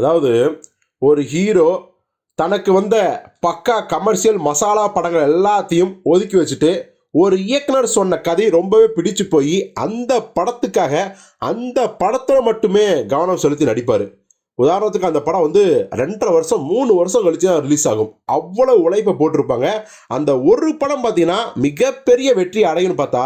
அதாவது ஒரு ஹீரோ தனக்கு வந்த பக்கா கமர்ஷியல் மசாலா படங்கள் எல்லாத்தையும் ஒதுக்கி வச்சுட்டு ஒரு இயக்குனர் சொன்ன கதை ரொம்பவே பிடிச்சு போய் அந்த படத்துக்காக அந்த படத்தில் மட்டுமே கவனம் செலுத்தி நடிப்பார். உதாரணத்துக்கு அந்த படம் வந்து ரெண்டரை வருஷம் மூணு வருஷம் கழிச்சு தான் ரிலீஸ் ஆகும். அவ்வளோ உழைப்பை போட்டிருப்பாங்க. அந்த ஒரு படம் பார்த்தீங்கன்னா மிகப்பெரிய வெற்றி அடையும்னு பார்த்தா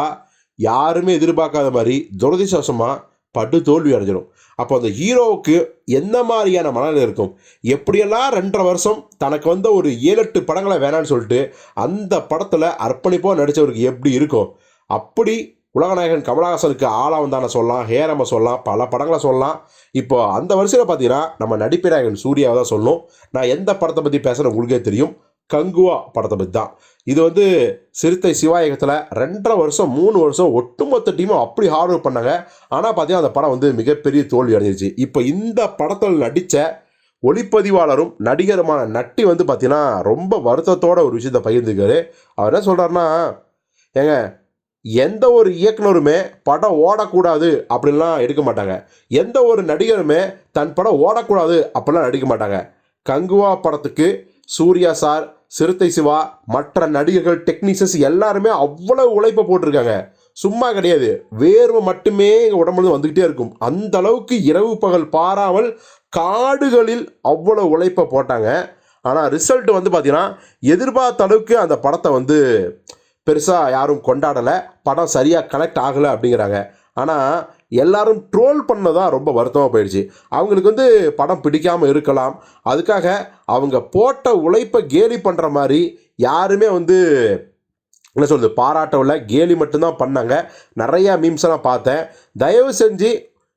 யாருமே எதிர்பார்க்காத மாதிரி துரதிசாசமாக படு தோல்வி அடைஞ்சிடும் அப்போ அந்த ஹீரோவுக்கு எந்த மாதிரியான மனநிலை இருக்கும்? எப்படியெல்லாம் ரெண்டரை வருஷம் தனக்கு வந்த ஒரு ஏழு எட்டு படங்களை வேணான்னு சொல்லிட்டு அந்த படத்தில் அர்ப்பணிப்பாக நடித்தவருக்கு எப்படி இருக்கும்? அப்படி உலகநாயகன் கமலஹாசனுக்கு ஆளா வந்தான சொல்லலாம் ஹேரம சொல்லலாம் பல படங்களை சொல்லலாம். இப்போ அந்த வரிசையில் பார்த்தீங்கன்னா நம்ம நடிப்பிராயகன் சூர்யாவை தான் சொல்லணும். நான் எந்த படத்தை பற்றி பேசுகிறேன் உங்களுக்கே தெரியும். கங்குவா படத்தை பற்றி தான். இது வந்து சிறுத்தை சிவாயகத்தில் ரெண்டரை வருஷம் மூணு வருஷம் ஒட்டுமொத்த டீமும் அப்படி ஹார்ட் ஒர்க் பண்ணாங்க. ஆனால் பார்த்தீங்கன்னா அந்த படம் வந்து மிகப்பெரிய தோல்வி அடைஞ்சிருச்சு. இப்போ இந்த படத்தில் நடித்த ஒளிப்பதிவாளரும் நடிகருமான நட்டி வந்து பார்த்தீங்கன்னா ரொம்ப வருத்தத்தோட ஒரு விஷயத்தை பகிர்ந்துக்காரு அவர் என்ன சொல்கிறாருன்னா ஏங்க எந்த ஒரு இயக்குனருமே படம் ஓடக்கூடாது அப்படின்லாம் எடுக்க மாட்டாங்க. எந்த ஒரு நடிகருமே தன் படம் ஓடக்கூடாது அப்படிலாம் நடிக்க மாட்டாங்க. கங்குவா படத்துக்கு சூர்யா சார் சிறுத்தை சிவா மற்ற நடிகர்கள் டெக்னீஷியன்ஸ் எல்லாருமே அவ்வளவு உழைப்பை போட்டிருக்காங்க. சும்மா கிடையாது. வேர்வை மட்டுமே எங்கள் உடம்புல வந்துக்கிட்டே இருக்கும். அந்த அளவுக்கு இரவு பகல் பாராமல் காடுகளில் அவ்வளோ உழைப்பை போட்டாங்க. ஆனால் ரிசல்ட் வந்து பார்த்தீங்கன்னா எதிர்பார்த்த அளவுக்கு அந்த படத்தை வந்து பெருசாக யாரும் கொண்டாடலை. படம் சரியாக கனெக்ட் ஆகலை அப்படிங்கிறாங்க. ஆனால் எல்லாரும் ட்ரோல் பண்ணதான் ரொம்ப வருத்தமாக போயிடுச்சு. அவங்களுக்கு வந்து படம் பிடிக்காமல் இருக்கலாம். அதுக்காக அவங்க போட்ட உழைப்பை கேலி பண்ணுற மாதிரி யாருமே வந்து என்ன சொல்கிறது பாராட்டவில்லை. கேலி மட்டும்தான் பண்ணாங்க. நிறையா மீம்ஸ் எல்லாம் பார்த்தேன். தயவு செஞ்சு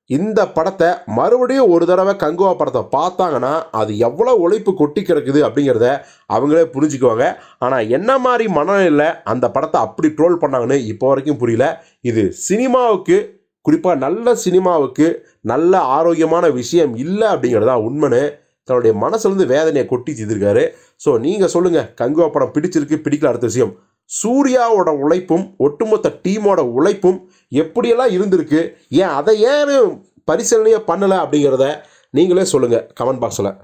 இந்த படத்தை மறுபடியும் ஒரு தடவை கங்குவா படத்தை பார்த்தாங்கன்னா அது எவ்வளோ உழைப்பு கொட்டி கிடக்குது அப்படிங்கிறத அவங்களே புரிஞ்சுக்குவாங்க. ஆனால் என்ன மாதிரி மனநிலையில் அந்த படத்தை அப்படி ட்ரோல் பண்ணாங்கன்னு இப்போ வரைக்கும் புரியல. இது சினிமாவுக்கு குறிப்பாக நல்ல சினிமாவுக்கு நல்ல ஆரோக்கியமான விஷயம் இல்லை அப்படிங்கிறது தான் உண்மைன்னு தன்னுடைய மனசுலேருந்து வேதனையை கொட்டி செய்திருக்காரு ஸோ நீங்கள் சொல்லுங்கள் கங்குவா படம் பிடிச்சிருக்கு பிடிக்கல அடுத்த விஷயம். சூர்யாவோட உழைப்பும் ஒட்டுமொத்த டீமோட உழைப்பும் எப்படியெல்லாம் இருந்திருக்கு ஏன் அதை ஏன் பரிசீலனையே பண்ணலை அப்படிங்கிறத நீங்களே சொல்லுங்கள் கமெண்ட் பாக்ஸில்.